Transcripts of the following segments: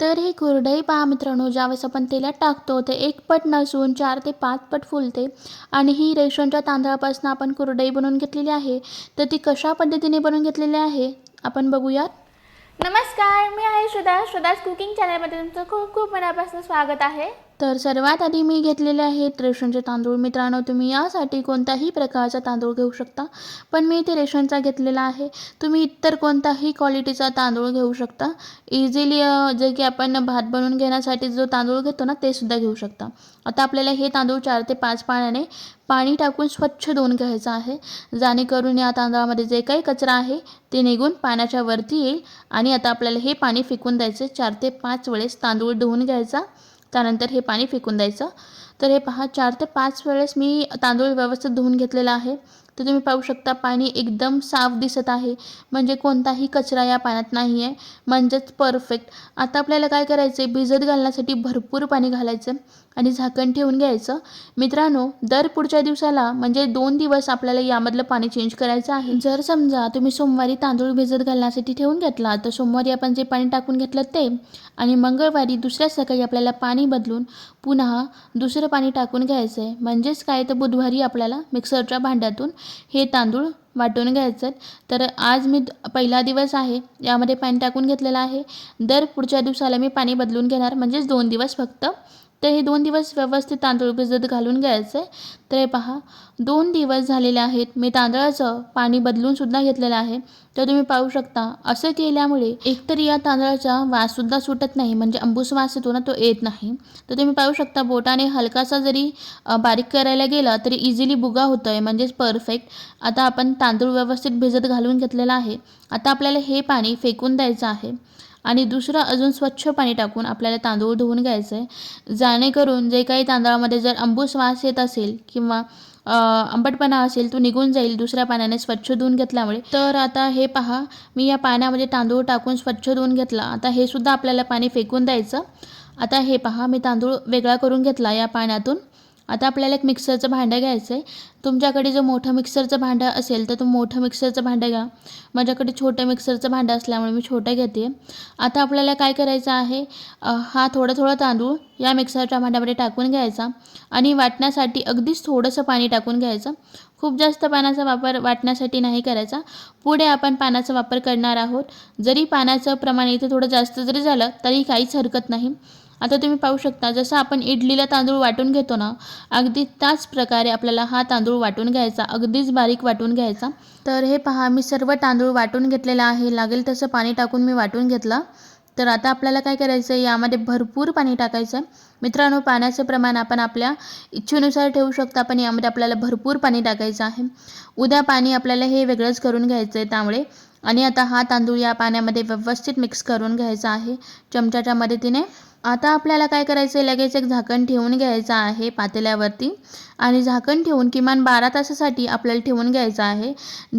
तर हे कुरडई पहा मित्रांनो ज्यावेळेस आपण तेलात टाकतो ते एक पट नसून चार ते पाच पट फुलते. आणि ही रेशनच्या तांदळापासून आपण कुरडई बनवून घेतलेली आहे. तर ती कशा पद्धतीने बनवून घेतलेली आहे आपण बघूयात. नमस्कार मी आहे श्रद्धा श्रदास कुकिंग चॅनलमध्ये तुमचं खूप खूप मनापासून स्वागत आहे. तर सर्वात आधी मी घेतलेले आहेत रेशनचे तांदूळ. मित्रांनो तुम्ही यासाठी कोणताही प्रकारचा तांदूळ घेऊ शकता पण मी इथे रेशनचा घेतलेला आहे. तुम्ही इतर कोणताही क्वालिटीचा तांदूळ घेऊ शकता. इझिली जे की आपण भात बनवून घेण्यासाठी जो तांदूळ घेतो ना ते सुद्धा घेऊ शकता. आता आपल्याला हे तांदूळ चार ते पाच पाण्याने पाणी टाकून स्वच्छ धुवून घ्यायचं आहे. जाणेकरून या तांदळामध्ये जे काही कचरा आहे ते निघून पाण्याच्या वरती येईल आणि आता आपल्याला हे पाणी फेकून द्यायचं चार ते पाच वेळेस तांदूळ धुवून घ्यायचा. त्यानंतर हे पाणी फेकून द्यायचं. तर हे पहा चार ते पाच वेळेस मी तांदूळ व्यवस्थित धुवून घेतलेला आहे. तर तुम्ही पाहू शकता पाणी एकदम साफ दिसत आहे. म्हणजे कोणताही कचरा या पाण्यात नाही आहे म्हणजेच परफेक्ट आता आपल्याला काय करायचं आहे भिजत घालण्यासाठी भरपूर पाणी घालायचं आणि झाकण ठेवून घ्यायचं. मित्रांनो दर पुढच्या दिवसाला म्हणजे दोन दिवस आपल्याला यामधलं पाणी चेंज करायचं आहे. जर समजा तुम्ही सोमवारी तांदूळ भिजत घालण्यासाठी ठेवून घेतला तर सोमवारी आपण जे पाणी टाकून घेतलं ते आणि मंगळवारी दुसऱ्या सकाळी आपल्याला पाणी बदलून पुन्हा दुसरं पाणी टाकून घ्यायचं आहे म्हणजेच काय? तर बुधवारी आपल्याला मिक्सरच्या भांड्यातून हे तांदूळ वाटून घ्यायचं. तर आज मी पहिला दिवस आहे यामध्ये पाणी टाकून घेतलेलं आहे. दर पुढच्या दिवसाला मी पाणी बदलून घेणार म्हणजेच दोन दिवस फक्त तर हे दोन दिवस व्यवस्थित तांदूळ भिजत घालून घ्यायचं. आहे तर हे पहा दोन दिवस झालेले आहेत. मी तांदळाचं पाणी बदलून सुद्धा घेतलेलं आहे. तर तुम्ही पाहू शकता असं केल्यामुळे एकतर या तांदळाचा वाससुद्धा सुटत नाही. म्हणजे अंबूस वास येतो ना तो येत नाही. तर तुम्ही पाहू शकता बोटाने हलकासा जरी बारीक करायला गेला तरी इझिली बुगा होतो आहे म्हणजेच परफेक्ट आता आपण तांदूळ व्यवस्थित भिजत घालून घेतलेला आहे. आता आपल्याला हे पाणी फेकून द्यायचं आहे. आणि दुसरं अजून स्वच्छ पाणी टाकून आपल्याला तांदूळ धुवून घ्यायचं आहे जाणेकरून जे काही तांदळामध्ये जर अंबूस वास येत असेल किंवा आंबटपणा असेल तो निघून जाईल दुसऱ्या पाण्याने स्वच्छ धुवून घेतल्यामुळे. तर आता हे पहा मी या पाण्यामध्ये तांदूळ टाकून स्वच्छ धुवून घेतला. आता हे सुद्धा आपल्याला पाणी फेकून द्यायचं. आता हे पहा मी तांदूळ वेगळा करून घेतला या पाण्यातून. आता आपल्याला एक मिक्सरचं भांडं घ्यायचं आहे. तुमच्याकडे जर मोठं मिक्सरचं भांडं असेल तर तुम्ही मोठं मिक्सरचं भांडं घ्या. माझ्याकडे छोटं मिक्सरचं भांडं असल्यामुळे मी छोटं घेते. आता आपल्याला काय करायचं आहे? हा थोडं थोडं तांदूळ या मिक्सरच्या भांड्यामध्ये टाकून घ्यायचा आणि वाटण्यासाठी अगदीच थोडंसं पाणी टाकून घ्यायचं. खूप जास्त पाण्याचा वापर वाटण्यासाठी नाही करायचा. पुढे आपण पाण्याचा वापर करणार आहोत. जरी पाण्याचं प्रमाण इथे थोडं जास्त जरी झालं तरी काहीच हरकत नाही. आता तुम्ही पाहू शकता जसं आपण इडलीला तांदूळ वाटून घेतो ना अगदी त्याच प्रकारे आपल्याला हा तांदूळ वाटून घ्यायचा अगदीच बारीक वाटून घ्यायचा. तर हे पहा मी सर्व तांदूळ वाटून घेतलेला आहे लागेल तसं पाणी टाकून मी वाटून घेतलं. तर आता आपल्याला काय करायचं आहे यामध्ये भरपूर पाणी टाकायचं आहे. मित्रांनो पाण्याचं प्रमाण आपण आपल्या इच्छेनुसार ठेवू शकता पण यामध्ये आपल्याला भरपूर पाणी टाकायचं आहे. उद्या पाणी आपल्याला हे वेगळंच करून घ्यायचं आहे त्यामुळे. आणि आता हा तांदूळ या पाण्यामध्ये व्यवस्थित मिक्स करून घ्यायचा आहे. चमच्याच्या मदतीने आता आपल्याला काय करायचं आहे लगेच एक झाकण ठेवून घ्यायचं आहे पातेल्यावरती. आणि झाकण ठेवून किमान बारा तासासाठी आपल्याला ठेवून घ्यायचं आहे.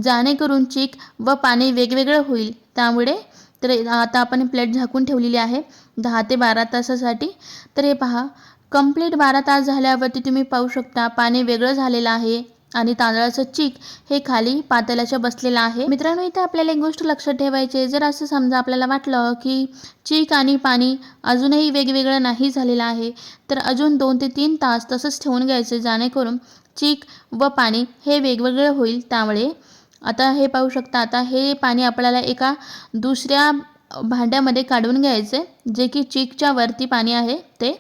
जाणेकरून चीक व पाणी वेगवेगळं होईल. त्यामुळे तर आता आपण प्लेट झाकून ठेवलेली आहे. दहा ते बारा तासासाठी. तर हे पहा कंप्लीट बारा तास झाल्यावरती तुम्ही पाहू शकता पाणी वेगळं झालेलं आहे. आणि तांदळाचं चीक हे खाली पातेल्याच्या बसलेलं आहे. मित्रांनो इथे आपल्याला एक गोष्ट लक्षात ठेवायची जर असं समजा आपल्याला वाटलं की चीक आणि पाणी अजूनही वेगवेगळं नाही झालेलं आहे तर अजून दोन ते तीन तास तसंच ठेवून घ्यायचे जेणेकरून चीक व पाणी हे वेगवेगळं होईल त्यामुळे. आता हे पाहू शकता आता हे पाणी आपल्याला एका दुसऱ्या भांड्यामध्ये काढून घ्यायचे जे की चीकच्या वरती पाणी आहे ते.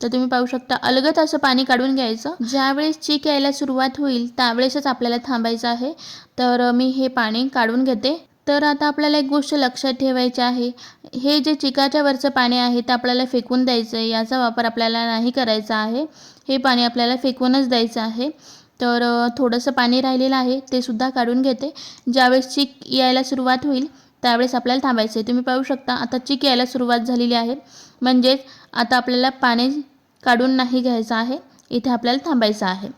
तर तुम्ही पाहू शकता अलगत असं पाणी काढून घ्यायचं. ज्यावेळेस चीक यायला सुरुवात होईल त्यावेळेसच आपल्याला थांबायचं आहे. तर मी हे पाणी काढून घेते. तर आता आपल्याला एक गोष्ट लक्षात ठेवायची आहे. हे जे चिकाच्या वरचं पाणी आहे ते आपल्याला फेकून द्यायचं आहे याचा वापर आपल्याला नाही करायचा आहे. हे पाणी आपल्याला फेकूनच द्यायचं आहे. तर थोडंसं पाणी राहिलेलं आहे ते सुद्धा काढून घेते. ज्यावेळेस चीक यायला सुरुवात होईल त्यावेळेस आपल्याला थांबायचं आहे तुम्ही पाहू शकता आता चीक यायला सुरुवात झालेली आहे. म्हणजेच आता आपल्याला पाणी काढून नाही घ्यायचं आहे इथे आपल्याला थांबायचं आहे.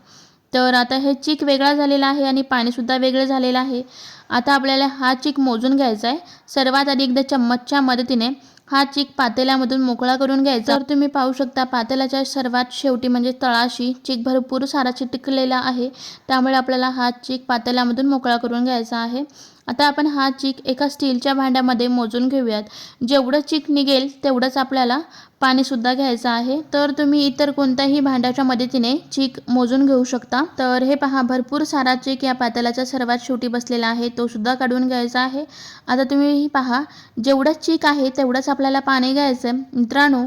तर आता हे चीक वेगळा झालेला आहे आणि पाणीसुद्धा वेगळं झालेलं आहे. आता आपल्याला हा चीक मोजून घ्यायचा आहे. सर्वात आधी एकदा चम्मचच्या मदतीने हा चीक पातेल्यामधून मोकळा करून घ्यायचा. तर तुम्ही पाहू शकता पातेल्याच्या सर्वात शेवटी म्हणजे तळाशी चीक भरपूर सारा चिटकलेला आहे. त्यामुळे आपल्याला हा चिक पातेल्यामधून मोकळा करून घ्यायचा आहे. आता आपण हा चीक एका स्टीलच्या भांड्यामध्ये मोजून घेऊयात. जेवढं चीक निघेल तेवढंच आपल्याला पाणीसुद्धा घ्यायचं आहे. तर तुम्ही इतर कोणत्याही भांड्याच्या मदतीने चीक मोजून घेऊ शकता. तर हे पहा भरपूर सारा चीक या पातेल्याच्या सर्वात शेवटी बसलेला आहे. तो सुद्धा काढून घ्यायचा आहे. आता तुम्ही पहा जेवढा चीक आहे तेवढंच आपल्याला पाणी घ्यायचं आहे मित्रांनो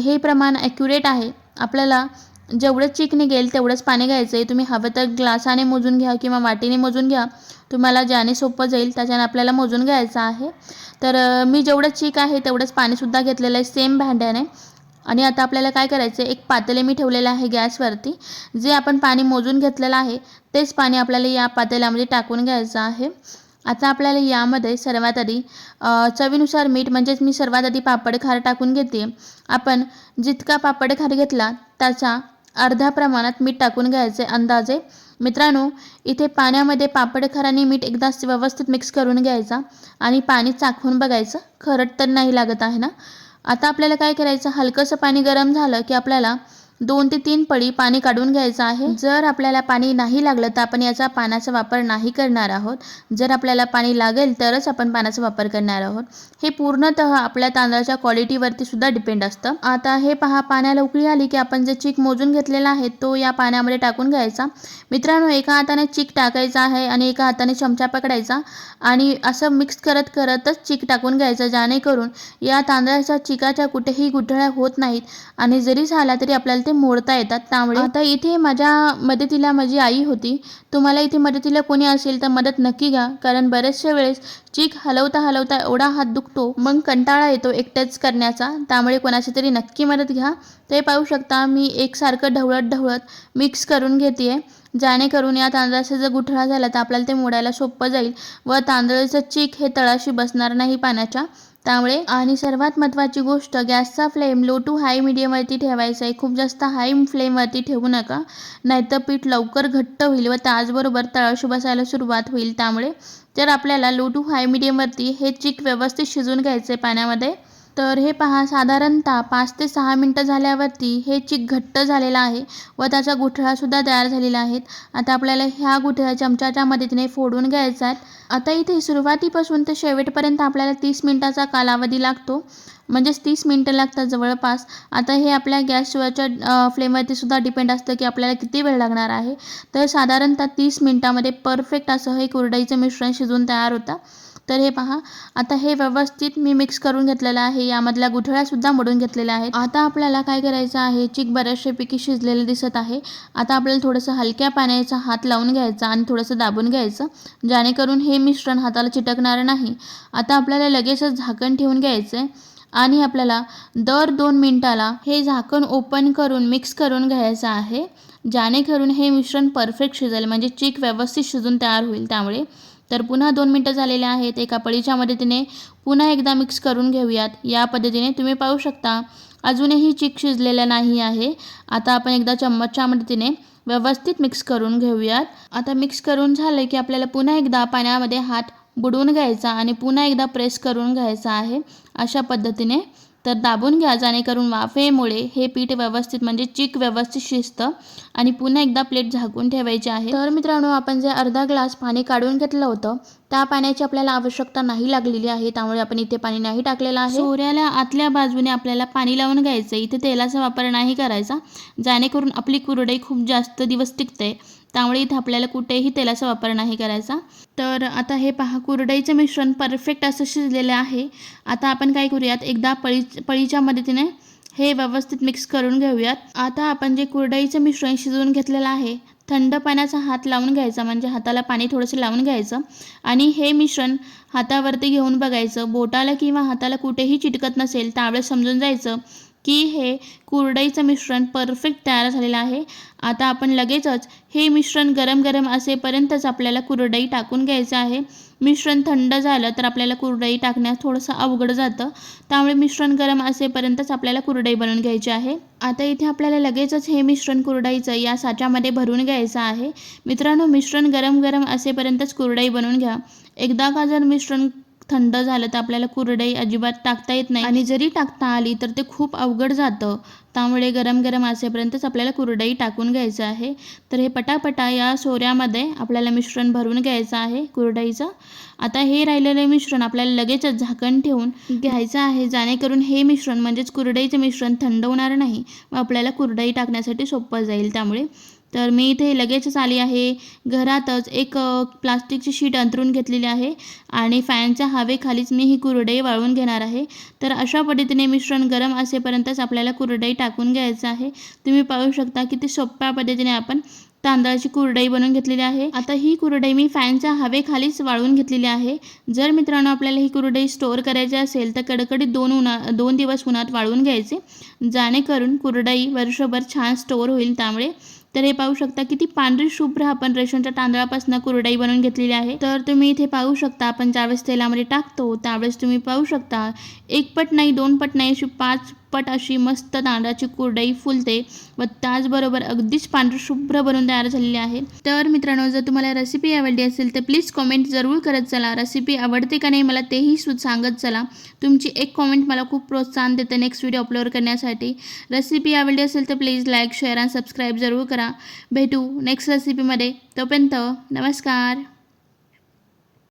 हे प्रमाण ॲक्युरेट आहे. आपल्याला जेवढं चीक निघेल तेवढंच पाणी घ्यायचं आहे तुम्ही हवं तर ग्लासाने मोजून घ्या किंवा वाटीने मोजून घ्या. तुम्हाला ज्याने सोपं जाईल त्याच्याने आपल्याला मोजून घ्यायचं आहे. तर मी जेवढं चीक आहे तेवढंच पाणीसुद्धा घेतलेलं आहे सेम भांड्याने. आणि आता आपल्याला काय करायचं आहे एक पातेले मी ठेवलेलं आहे गॅसवरती. जे आपण पाणी मोजून घेतलेलं आहे तेच पाणी आपल्याला या पातेल्यामध्ये टाकून घ्यायचं आहे. आता आपल्याला यामध्ये सर्वात आधी चवीनुसार मीठ म्हणजेच मी सर्वात आधी पापड खार टाकून घेते. आपण जितका पापड खार घेतला त्याचा अर्ध्या प्रमाणात मीठ टाकून घ्यायचे अंदाजे. मित्रांनो इथे पाण्यामध्ये पापड खराने आणि मीठ एकदा व्यवस्थित मिक्स करून घ्यायचा आणि पाणी चाखून बघायचं. खरट तर नाही लागत आहे ना? आता आपल्याला काय करायचं? हलकंसं पाणी गरम झालं की आपल्याला दोन ते तीन पळी पाणी काढून घ्यायचं आहे. जर आपल्याला पाणी नाही लागलं तर आपण याचा पाण्याचा वापर नाही करणार आहोत. जर आपल्याला पाणी लागेल तरच आपण पाण्याचा वापर करणार आहोत. हे पूर्णतः आपल्या तांदळाच्या क्वालिटीवरती सुद्धा डिपेंड असतं. आता हे पहा पाण्याला उकळी आली की आपण जे चीक मोजून घेतलेला आहे तो या पाण्यामध्ये टाकून घ्यायचा. मित्रांनो एका हाताने चीक टाकायचा आहे आणि एका हाताने चमचा पकडायचा आणि असं मिक्स करत करतच चीक टाकून घ्यायचं जेणेकरून या तांदळाच्या चिकाच्या कुठेही गुठळ्या होत नाहीत आणि जरी झाला तरी आपल्याला ते मोडता येतात त्यामुळे. आता इथे माझ्या मदतीला माझी आई होती. तुम्हाला इथे मदतीला कोणी असेल तर मदत नक्की घ्या. कारण बरेचशा वेळेस चीक हलवता हलवता एवढा हात दुखतो. मग कंटाळा येतो एकट्याच करण्याचा. त्यामुळे कोणाची तरी नक्की मदत घ्या. ते पाहू शकता मी एकसारखं ढवळत ढवळत मिक्स करून घेते जेणेकरून या तांदळाचा जर गुठळा झाला तर आपल्याला ते मोडायला सोपं जाईल. व तांदळाचं चीक हे तळाशी बसणार नाही पाण्याच्या. त्यामुळे आणि सर्वात महत्त्वाची गोष्ट गॅसचा फ्लेम लो टू हाय मिडियमवरती ठेवायचा आहे. खूप जास्त हाय फ्लेमवरती ठेवू नका. नाहीतर पीठ लवकर घट्ट होईल व त्याचबरोबर तळाशी बसायला सुरुवात होईल. त्यामुळे तर आपल्याला लो टू हाय मिडियमवरती हे चीक व्यवस्थित शिजून घ्यायचं आहे पाण्यामध्ये तर हे पहा साधारणतः पाच ते सहा मिनटं झाल्यावरती हे चीक घट्ट झालेलं आहे व त्याचा गुठळासुद्धा तयार झालेला आहे. आता आपल्याला ह्या गुठळ्या चमच्याच्या मदतीने फोडून घ्यायचा आहेत. आता इथे सुरुवातीपासून ते शेवटपर्यंत आपल्याला तीस मिनटाचा कालावधी लागतो. म्हणजेच तीस मिनटं लागतात जवळपास. आता हे आपल्या गॅसवरच्या फ्लेमवरती सुद्धा डिपेंड असतं की आपल्याला किती वेळ लागणार आहे. तर साधारणतः तीस मिनटामध्ये परफेक्ट असं हे कुरडईचं मिश्रण शिजून तयार होतं. तर हे पहा. आता हे व्यवस्थित मी मिक्स करून घेतलेलं आहे. यामधल्या गुठळ्यासुद्धा मोडून घेतलेल्या आहेत. आता आपल्याला काय करायचं आहे? चिक बऱ्याचशापैकी शिजलेलं दिसत आहे. आता आपल्याला थोडंसं हलक्या पाण्याचा हात लावून घ्यायचा आणि थोडंसं दाबून घ्यायचं जेणेकरून हे मिश्रण हाताला चिटकणार नाही. आता आपल्याला लगेचच झाकण ठेवून घ्यायचं आहे आणि आपल्याला दर दोन मिनटाला हे झाकण ओपन करून मिक्स करून घ्यायचं आहे जेणेकरून हे मिश्रण परफेक्ट शिजेल. म्हणजे चीक व्यवस्थित शिजून तयार होईल त्यामुळे. तर पुन्हा दोन मिनटं झालेले आहेत. एका पळीच्या मदतीने पुन्हा एकदा मिक्स करून घेऊयात. या पद्धतीने तुम्ही पाहू शकता. अजूनही चिक शिजलेलं नाही आहे. आता आपण एकदा चम्मचच्या मदतीने व्यवस्थित मिक्स करून घेऊयात. आता मिक्स करून झालं की आपल्याला पुन्हा एकदा पाण्यामध्ये हात बुडवून घ्यायचा आणि पुन्हा एकदा प्रेस करून घ्यायचा आहे. अशा पद्धतीने तर दाबून घ्या जेणेकरून वाफेमुळे हे पीठ व्यवस्थित म्हणजे चिक व्यवस्थित शिजतं आणि पुन्हा एकदा प्लेट झाकून ठेवायची आहे. तर मित्रांनो आपण जे अर्धा ग्लास पाणी काढून घेतलं होतं त्या पाण्याची आपल्याला आवश्यकता नाही लागलेली आहे. त्यामुळे आपण इथे पाणी नाही टाकलेलं आहे. सोऱ्याला आतल्या बाजूने आपल्याला पाणी लावून घ्यायचं इथे तेलाचा वापर नाही करायचा जेणेकरून आपली कुरडई खूप जास्त दिवस टिकते. त्यामुळे इथे आपल्याला कुठेही तेलाचा वापर नाही करायचा. तर आता हे पहा कुरडईचं मिश्रण परफेक्ट असं शिजलेलं आहे. आता आपण काय करूयात एकदा पळी पळीच्या मदतीने हे व्यवस्थित मिक्स करून घेऊयात. आता आपण जे कुरडईचं मिश्रण शिजवून घेतलेलं आहे थंड पाण्याचा हात लावून घ्यायचा म्हणजे हाताला पाणी थोडंसं लावून घ्यायचं आणि हे मिश्रण हातावरती घेऊन बघायचं. बोटाला किंवा हाताला कुठेही चिटकत नसेल त्यावेळेस समजून जायचं. की हे कुरडईचं मिश्रण परफेक्ट तयार झालेलं आहे. आता आपण लगेचच हे मिश्रण गरम गरम असेपर्यंतच आपल्याला कुरडई टाकून घ्यायचं आहे. मिश्रण थंड झालं तर आपल्याला कुरडई टाकण्यास थोडंसं अवघड जातं. त्यामुळे मिश्रण गरम असेपर्यंतच आपल्याला कुरडई बनवून घ्यायची आहे. आता इथे आपल्याला लगेचच हे मिश्रण कुरडईचं या साच्यामध्ये भरून घ्यायचं आहे. मित्रांनो मिश्रण गरम गरम असेपर्यंतच कुरडई बनवून घ्या. एकदा का जर मिश्रण थंड झालं तर आपल्याला कुरडई अजिबात टाकता येत नाही. आणि जरी टाकता आली तर ते खूप अवघड जातं. त्यामुळे गरम गरम असेपर्यंतच आपल्याला कुरडई टाकून घ्यायचं आहे. तर हे पटापटा या सोऱ्यामध्ये आपल्याला मिश्रण भरून घ्यायचं आहे कुरडईचं. आता हे राहिलेलं मिश्रण आपल्याला लगेचच झाकण ठेवून घ्यायचं आहे. जेणेकरून हे मिश्रण म्हणजेच कुरडईचं मिश्रण थंड होणार नाही व आपल्याला कुरडई टाकण्यासाठी सोपं जाईल त्यामुळे. तर मी इथे लगेचच आली आहे. घरातच एक प्लास्टिकची शीट अंतरून घेतलेली आहे आणि फॅनच्या हवेखालीच मी ही कुरडई वाळवून घेणार आहे. तर अशा पद्धतीने मिश्रण गरम असेपर्यंतच आपल्याला कुरडई टाकून घ्यायचं आहे. तुम्ही पाहू शकता किती सोप्या पद्धतीने आपण तांदळाची कुरडई बनवून घेतलेली आहे. आता ही कुरडई मी फॅनच्या हवेखालीच वाळवून घेतलेली आहे. जर मित्रांनो आपल्याला ही कुरडई स्टोअर करायची असेल तर कडकडीत दोन उन्हा दोन दिवस उन्हात वाळवून घ्यायचे. जेणेकरून कुरडई वर्षभर छान स्टोअर होईल त्यामुळे तर हे पाहू शकता किती पांढरी शुभ्र आपण रेशनच्या तांदळापासून कुरडाई बनवून घेतलेली आहे. तर तुम्ही इथे पाहू शकता आपण ज्यावेळेस तेलामध्ये टाकतो त्यावेळेस तुम्ही पाहू शकता एक पट नाही दोन पट नाही अशी पाच पट अशी मस्त तांदळाची कुरडई फुलते व त्याचबरोबर अगदीच पांढरी शुभ्र बनवून तयार झालेली आहे. तर मित्रांनो जर तुम्हाला रेसिपी आवडली असेल तर प्लीज कॉमेंट जरूर करत चला. रेसिपी आवडते का नाही मला तेही सु सांगत चला. तुमची एक कॉमेंट मला खूप प्रोत्साहन देते नेक्स्ट व्हिडिओ अपलोड करण्यासाठी. रेसिपी आवडली असेल तर प्लीज लाईक शेअर आणि सबस्क्राईब जरूर करा. भेटू नेक्स्ट रेसिपीमध्ये तोपर्यंत नमस्कार.